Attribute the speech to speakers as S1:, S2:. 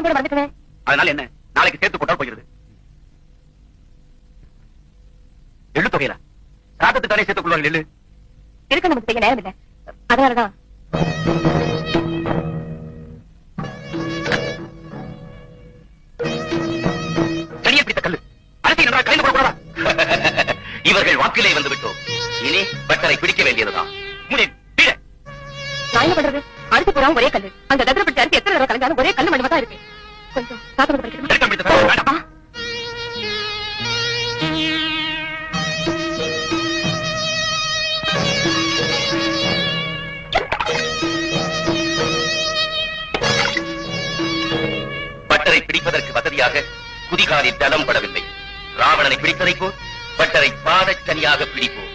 S1: சாதம் கூட வந்துக்குவேன்
S2: அதனால என்ன? நாளைக்கு சேர்த்து போட்டா போகிறது எள்ளு தொகையில சாதத்துக்கு தானே சேர்த்துக் கொள்வார்கள் எள்ளு.
S1: இருக்க நமக்கு செய்ய நேரம் இல்ல. அதனாலதான்.
S2: பிடித்த கல்லு. அரசை நன்றாக கலைந்து போடக்கூடாதா இவர்கள் வாக்கிலே வந்து விட்டோம். இனி பட்டரை பிடிக்க வேண்டியதுதான்.
S1: நான் என்ன பண்றது? அடுத்து போறான் ஒரே கல்லு. அந்த தத்திர பிடிச்ச அரிசி எத்தனை தடவை கலந்தாலும் ஒரே கல்லு மட்டுமா தான் இருக்கு. கொஞ்சம் படிக்கணுமா
S2: பட்டரை பிடிப்பதற்கு வசதியாக குதிகாலில் தளம் படவில்லை. ராவணனை பிடித்ததை போல் பட்டரை பாதச்சனியாக பிடிப்போம்.